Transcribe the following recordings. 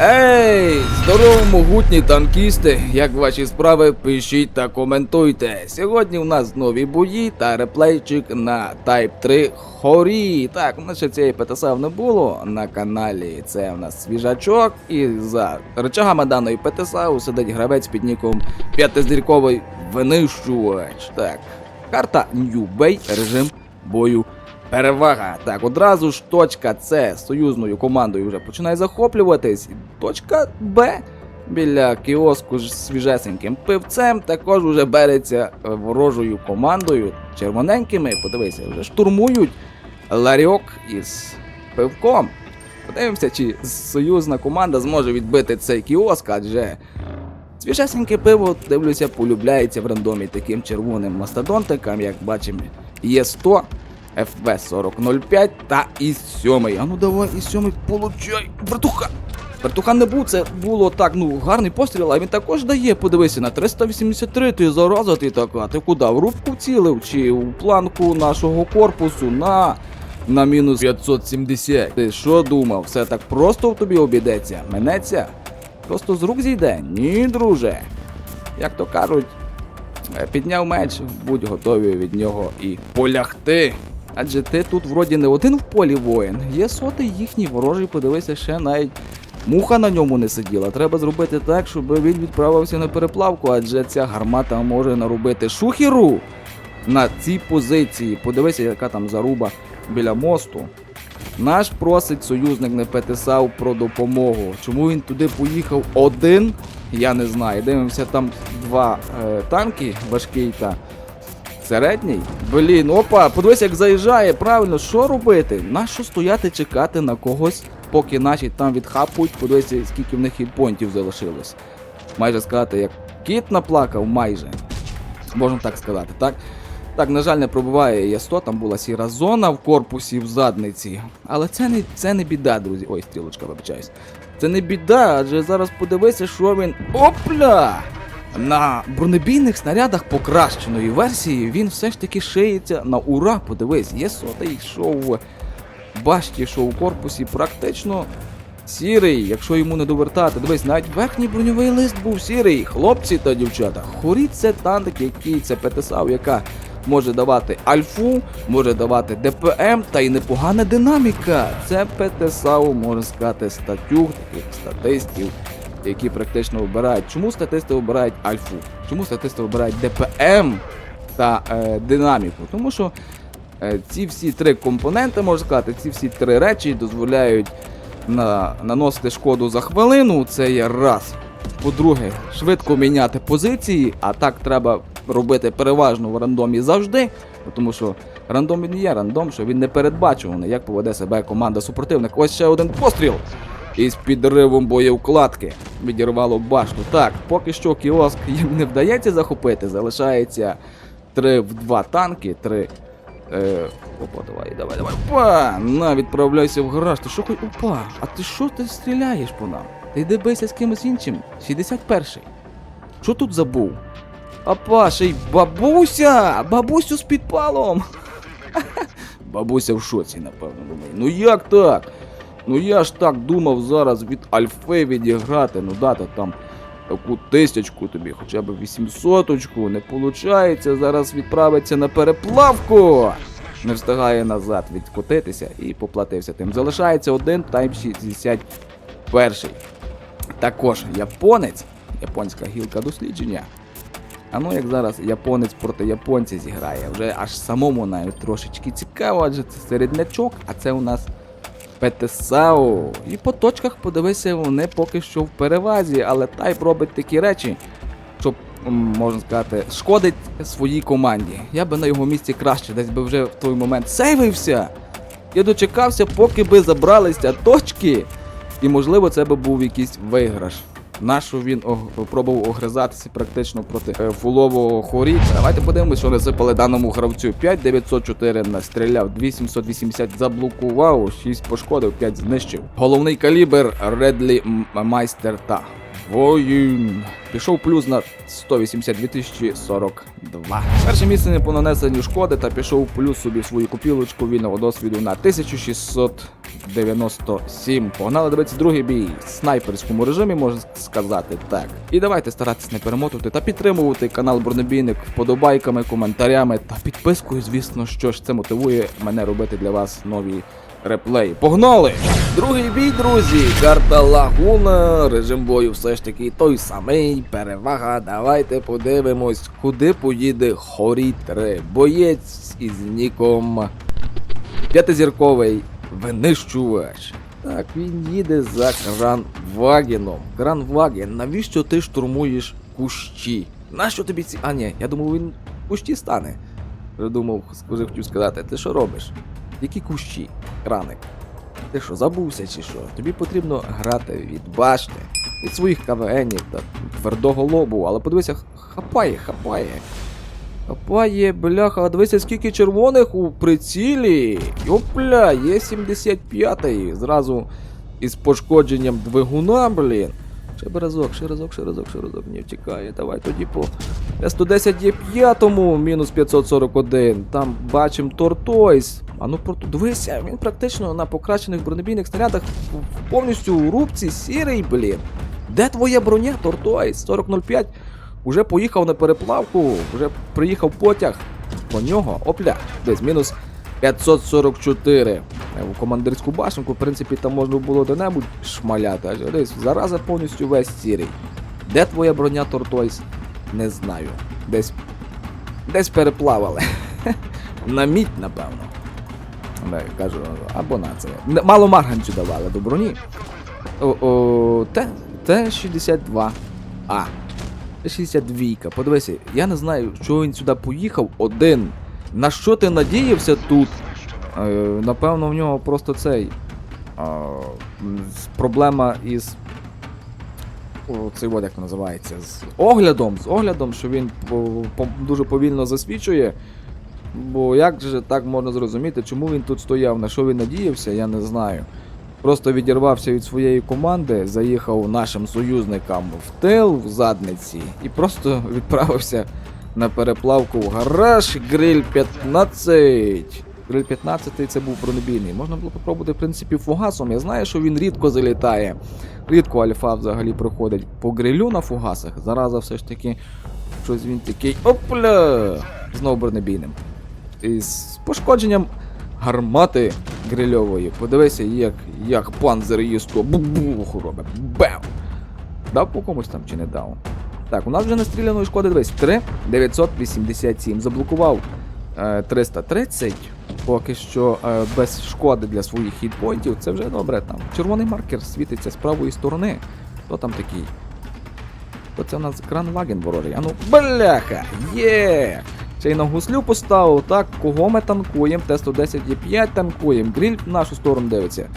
Ей, здорово, могутні танкісти! Як ваші справи, пишіть та коментуйте. Сьогодні у нас нові бої та реплейчик на Type 3 Хорі. Так, у нас ще цієї ПТСА не було на каналі. Це у нас свіжачок. І за рычагами даної ПТСА сидить гравець під ніком п'ятизірковий винищувач. Так, карта New Bay, режим бою Перевага. Так, одразу ж точка С союзною командою вже починає захоплюватись. Точка Б біля кіоску з свіжесеньким пивцем також вже береться ворожою командою. Червоненькими, подивися, вже штурмують ларьок із пивком. Подивимося, чи союзна команда зможе відбити цей кіоск, адже Свіжесеньке пиво, дивлюся, полюбляється в рандомі таким червоним мастодонтикам, як бачимо, є 100, FV 4005 та і 7. А ну давай і 7 получай, братуха! Братуха не був, це було так, ну, гарний постріл, а він також дає, подивися, на 383 ти зараза ти така. Ти куди? В рубку вцілив чи у планку нашого корпусу на. На мінус 570. Ти що думав, все так просто в тобі обійдеться? Минеться? Просто з рук зійде? Ні, друже. Як то кажуть, е, підняв меч, будь готовий від нього і полягти. Адже ти тут вроді не один в полі воїн. Є сотий їхній ворожий, подивися, ще навіть муха на ньому не сиділа. Треба зробити так, щоб він відправився на переплавку, адже ця гармата може наробити шухеру на цій позиції. Подивися, яка там заруба біля мосту. Наш просить союзник не ПТСАУ про допомогу. Чому він туди поїхав один? Я не знаю. Дивимося, там два е, танки, важкий та середній. Блін, опа, подивись, як заїжджає. Правильно, що робити? Нащо стояти чекати на когось, поки наші там відхапують, подивися, скільки в них хітпоінтів залишилось. Майже сказати, як кіт наплакав, майже. Можна так сказати, так? Так, на жаль, не пробуває Є100, там була сіра зона в корпусі в задниці. Але це не, це не біда, друзі. Ой, стрілочка, вибачаюсь. Це не біда, адже зараз подивися, що він. Опля! На бронебійних снарядах покращеної версії він все ж таки шиється на ура. Подивись, є сотий, що в башті, що у корпусі практично сірий, якщо йому не довертати. Дивись, навіть верхній броньовий лист був сірий. Хлопці та дівчата, хоріть це танк, який це ПТСАВ, яка може давати альфу, може давати ДПМ та й непогана динаміка. Це ПТСАУ, можна сказати, статюг, таких статистів, які практично обирають. Чому статисти обирають альфу? Чому статисти обирають ДПМ та е, динаміку? Тому що е, ці всі три компоненти, можна сказати, ці всі три речі дозволяють на, наносити шкоду за хвилину. Це є раз. По-друге, швидко міняти позиції, а так треба робити переважно в рандомі завжди, тому що рандом він є рандом, що він не передбачуваний, як поведе себе команда супротивник. Ось ще один постріл. Із підривом боєвкладки відірвало башту. Так, поки що кіоск їм не вдається захопити, залишається 3 в 2 танки, 3. Е, опа, давай, давай, давай. Опа! На, відправляйся в гараж. Ти що хоч. Опа! А ти що ти стріляєш по нам? Ти йди бийся з кимось іншим. 61-й. Що тут забув? Опа, ще й бабуся! Бабусю з підпалом! Бабуся в шоці, напевно, думає. Ну як так? Ну я ж так думав зараз від Альфи відіграти, ну дати там таку тисячку тобі, хоча б 800-очку, не виходить, зараз відправиться на переплавку. Не встигає назад відкотитися і поплатився тим. Залишається один тайм 61. Також японець, японська гілка дослідження. А ну як зараз японець проти японця зіграє, вже аж самому навіть трошечки цікаво, адже це середнячок, а це у нас ПТСАУ. І по точках подивися, вони поки що в перевазі, але Тайп робить такі речі, щоб, можна сказати, шкодить своїй команді. Я би на його місці краще, десь би вже в той момент сейвився. Я дочекався, поки би забралися точки. І можливо це би був якийсь виграш. Нащо він пробував огризатися практично проти е, фулового хорі. Давайте подивимось, що насипали даному гравцю. 5904 настріляв, 2780 заблокував, 6 пошкодив, 5 знищив. Головний калібр Редлі Майстер та Воїн. Пішов плюс на 182 042. Перше місце не по нанесенню шкоди та пішов плюс собі свою купілочку вільного досвіду на 97. Погнали дивитися другий бій в снайперському режимі, можна сказати так. І давайте старатись не перемотувати та підтримувати канал Бронебійник вподобайками, коментарями та підпискою, звісно, що ж це мотивує мене робити для вас нові реплеї. Погнали! Другий бій, друзі! Карта Лагуна, режим бою все ж таки той самий. Перевага. Давайте подивимось, куди поїде Хорі 3. Боєць із ніком п'ятизірковий винищувач. Так, він їде за Кранвагеном. Кранваген, навіщо ти штурмуєш кущі? Нащо тобі ці. А ні, я думав, він кущі стане. Вже думав, хотів сказати, ти що робиш? Які кущі, краник? Ти що, забувся чи що? Тобі потрібно грати від башти, від своїх КВНів та твердого лобу, але подивися, хапає, хапає. Хапає, бляха, дивися, скільки червоних у прицілі. Йопля, є 75-й. Зразу із пошкодженням двигуна, блін. Ще разок, ще разок, ще разок, ще разок. Ні, втікає. Давай тоді по С110 є п'ятому, мінус 541. Там бачимо Тортойс. А ну порту. Дивися, він практично на покращених бронебійних снарядах повністю у рубці сірий, блін. Де твоя броня, Тортойс? 4005 Уже поїхав на переплавку, вже приїхав потяг. По нього опля. Десь мінус 544. Е, у командирську башенку, в принципі, там можна було де-небудь шмаляти, аж десь зараза повністю весь сірий. Де твоя броня Тортойс? Не знаю. Десь десь переплавали. на мідь, напевно. Не, кажу, або на це. Мало марганцю давали до броні. О, о, Т-62А. 62. Подивися, я не знаю, чого він сюди поїхав один. На що ти надіявся тут? Е, Напевно, в нього просто цей. Е, проблема із. О, цей от, як називається. З оглядом, з оглядом, що він по, по, дуже повільно засвічує. Бо як же так можна зрозуміти, чому він тут стояв, на що він надіявся, я не знаю. Просто відірвався від своєї команди, заїхав нашим союзникам в тил в задниці і просто відправився на переплавку в гараж Гриль 15. Гриль 15 це був бронебійний. Можна було попробувати, в принципі, фугасом. Я знаю, що він рідко залітає. Рідко альфа взагалі проходить по грилю на фугасах. Зараза все ж таки щось він такий. Опля! Знову бронебійним. І з пошкодженням гармати грильової. Подивися, як, як панзер її сто робить. Бем! Дав по комусь там чи не дав? Так, у нас вже настріляної шкоди дивись. 3 987. Заблокував е, 330. Поки що е, без шкоди для своїх хітпойнтів. Це вже добре там. Червоний маркер світиться з правої сторони. Хто там такий? То це у нас кранваген ворожий. Ану, бляха! Є! Ще й на гуслю поставив, так, кого ми танкуємо? Т-110 є 5 танкуємо. Гриль в нашу сторону дивиться.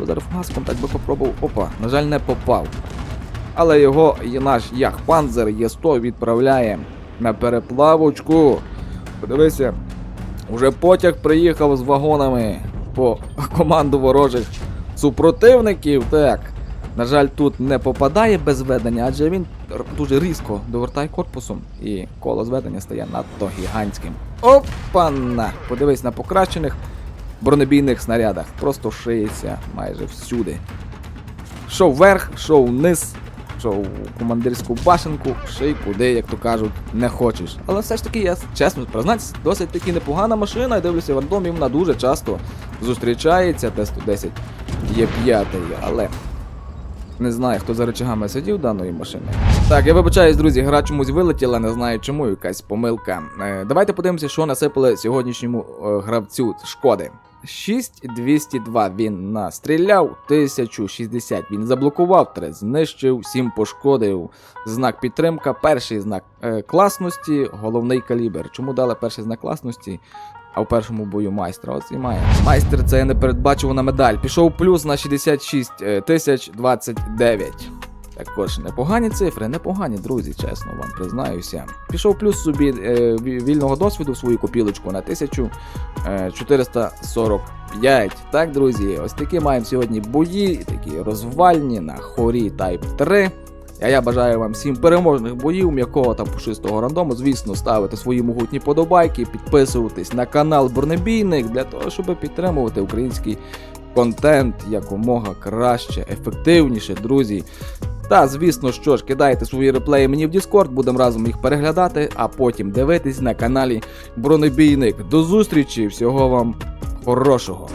Я зараз фаском так би попробував. Опа, на жаль, не попав. Але його і наш Яхпанзер Є100 відправляє на переплавочку. Подивися, уже потяг приїхав з вагонами по команду ворожих супротивників. Так. На жаль, тут не попадає без ведення, адже він дуже різко довертає корпусом, і коло зведення стає надто гігантським. Опана! Подивись на покращених бронебійних снарядах. Просто шиється майже всюди. Що вверх, що вниз, що в командирську башенку, ший куди, як то кажуть, не хочеш. Але все ж таки, я чесно признатися, досить таки непогана машина, і дивлюся, в рандомі вона дуже часто зустрічається, Т-110 є п'ятий, але не знаю, хто за рычагами сидів даної машини. Так, я вибачаюсь, друзі, гра чомусь вилетіла, не знаю чому, якась помилка. Е, давайте подивимося, що насипали сьогоднішньому е, гравцю шкоди. 6202 він настріляв, 1060 він заблокував, 3 знищив, 7 пошкодив. Знак підтримка, перший знак е, класності, головний калібр. Чому дали перший знак класності? А в першому бою майстра. Ось і має. Майстер це непередбачувана медаль. Пішов плюс на 66 е, тисяч 29. Також непогані цифри, непогані, друзі, чесно вам признаюся. Пішов плюс собі е, вільного досвіду в свою копілочку на 1445. Так, друзі, ось такі маємо сьогодні бої, такі розвальні на хорі Type 3. А я бажаю вам всім переможних боїв, м'якого та пушистого рандому. Звісно, ставити свої могутні подобайки, підписуватись на канал Бронебійник для того, щоб підтримувати український контент якомога краще, ефективніше, друзі. Та, звісно, що ж, кидайте свої реплеї мені в Discord, будемо разом їх переглядати, а потім дивитись на каналі Бронебійник. До зустрічі, всього вам хорошого.